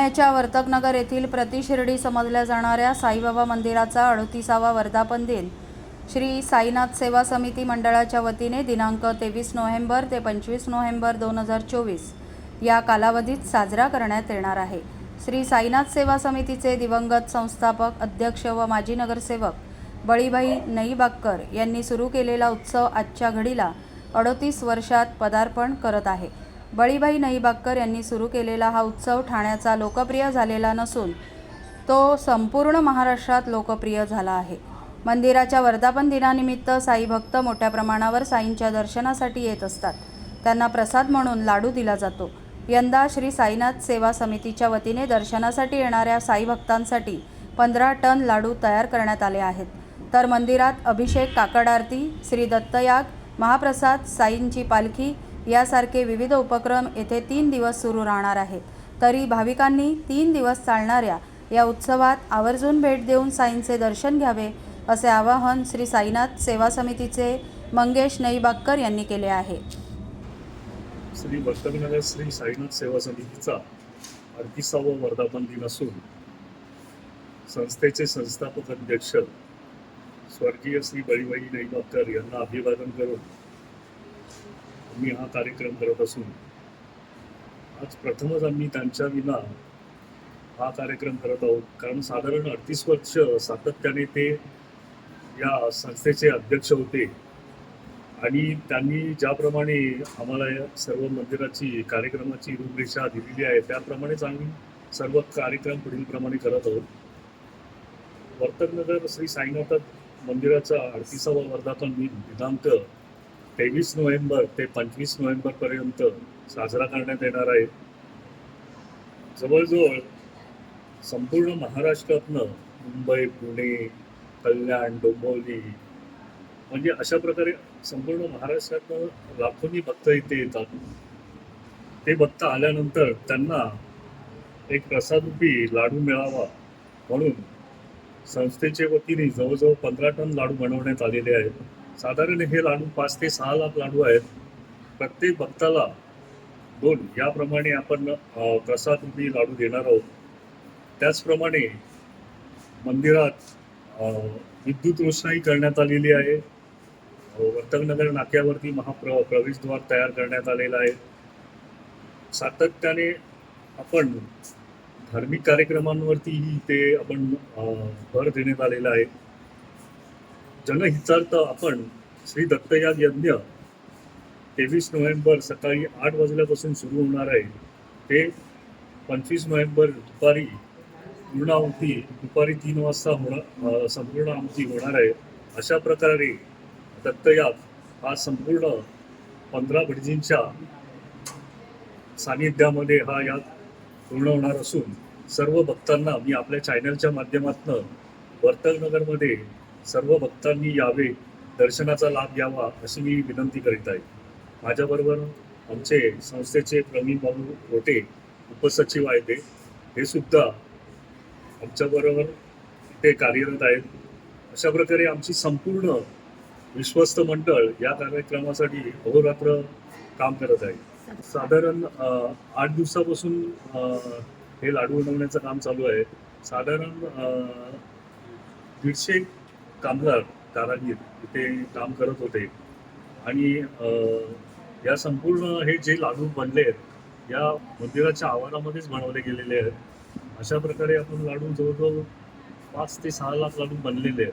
ठाण्याच्या वर्तकनगर येथील प्रतिशिर्डी समजल्या जाणाऱ्या साईबाबा मंदिराचा अडतीसावा वर्धापन दिन. श्री साईनाथ सेवा समिती मंडळाच्या वतीने दिनांक तेवीस नोव्हेंबर ते पंचवीस नोव्हेंबर दोन हजार चोवीस या कालावधीत साजरा करण्यात येणार आहे. श्री साईनाथ सेवा समितीचे दिवंगत संस्थापक अध्यक्ष व माजी नगरसेवक बळीभाई नईबाक्कर यांनी सुरू केलेला उत्सव आजच्या घडीला अडोतीस वर्षात पदार्पण करत आहे. बळीभाई नईबाक्कर यांनी सुरू केलेला हा उत्सव ठाण्याचा लोकप्रिय झालेला नसून तो संपूर्ण महाराष्ट्रात लोकप्रिय झाला आहे. मंदिराच्या वर्धापन दिनानिमित्त साई भक्त मोठ्या प्रमाणावर साईंच्या दर्शनासाठी येत असतात. त्यांना प्रसाद म्हणून लाडू दिला जातो. यंदा श्री साईनाथ सेवा समितीच्या वतीने दर्शनासाठी येणाऱ्या साई भक्तांसाठी पंधरा टन लाडू तयार करण्यात आले आहेत. तर मंदिरात अभिषेक काकड आरती श्री दत्तयाग महाप्रसाद साईंची पालखी यासारखे विविध उपक्रम येथे तीन दिवस सुरू राहणार आहेत. तरी भाविकांनी तीन दिवस चालणाऱ्या या उत्सवात आवर्जून भेट देऊन साईंचे दर्शन घ्यावे असे आवाहन श्री साईनाथ सेवा समितीचे मंगेश नईबाक्कर यांनी केले आहे. श्री भक्तविनगर श्री साईनाथ सेवा समितीचा अडतीसावा वर्धापन दिन असून संस्थेचे संस्थापक अध्यक्ष स्वर्गीय श्री बळीबाई नईबाकर यांना अभिवादन करून आम्ही हा कार्यक्रम करत असून आज प्रथमच आम्ही त्यांच्या विना हा कार्यक्रम करत आहोत. कारण साधारण अडतीस वर्ष सातत्याने ते या संस्थेचे अध्यक्ष होते. आणि त्यांनी ज्याप्रमाणे आम्हाला या सर्व मंदिराची कार्यक्रमाची रूपरेषा दिलेली आहे त्याप्रमाणेच आम्ही सर्व कार्यक्रम पुढीलप्रमाणे करत आहोत. वर्तकनगर श्री साईनाथ मंदिराचा अडतीसावा वर्धापन दिन दिनांक तेवीस नोव्हेंबर ते पंचवीस नोव्हेंबर पर्यंत साजरा करण्यात येणार आहे. जवळजवळ संपूर्ण महाराष्ट्रातनं मुंबई पुणे कल्याण डोंबिवली म्हणजे अशा प्रकारे संपूर्ण महाराष्ट्रातनं लाखोनी भक्त इथे येतात. ते भक्त आल्यानंतर त्यांना एक प्रसादरूपी लाडू मिळावा म्हणून संस्थेच्या वतीने जवळजवळ पंधरा टन लाडू बनवण्यात आलेले आहेत. साधारण हे लाडू पाच ते सहा लाख लाडू आहेत. प्रत्येक भक्ताला दोन याप्रमाणे आपण प्रसाद रूपी लाडू देणार आहोत. त्याचप्रमाणे मंदिरात विद्युत रोषणाई करण्यात आलेली आहे. वर्तकनगर नाक्यावरती महाप्र प्रवेशद्वार तयार करण्यात आलेला आहे. सातत्याने आपण धार्मिक कार्यक्रमांवरतीही ते आपण भर देण्यात आलेला आहे. जनहितार्थ आपण श्री दत्तयाग यज्ञ तेवीस नोव्हेंबर सकाळी आठ वाजल्यापासून सुरू होणार आहे. ते पंचवीस नोव्हेंबर दुपारी पूर्णावती दुपारी तीन वाजता होणार संपूर्ण आहुती होणार आहे. अशा प्रकारे दत्तयाग हा संपूर्ण पंधरा भटजींच्या सानिध्यामध्ये हा याग पूर्ण होणार असून सर्व भक्तांना मी आपल्या चॅनलच्या माध्यमातून वर्तकनगरमध्ये सर्व भक्तांनी यावे दर्शनाचा लाभ घ्यावा अशी मी विनंती करीत आहे. माझ्याबरोबर आमचे संस्थेचे प्रवीण भाऊ रोटे उपसचिव आहेत ते. हे सुद्धा आमच्याबरोबर ते कार्यरत आहेत. अशा प्रकारे आमची संपूर्ण विश्वस्त मंडळ या कार्यक्रमासाठी अहोरात्र काम करत आहे. साधारण आठ दिवसापासून हे लाडू बनवण्याचं काम चालू आहे. साधारण दीडशे कामगार कारागीर इथे काम करत होते. आणि या संपूर्ण हे जे लाडू बनले आहेत या मंदिराच्या आवारामध्येच बनवले गेलेले आहेत. अशा प्रकारे आपण लाडू जवळजवळ पाच ते सहा लाख लाडू बनलेले आहेत.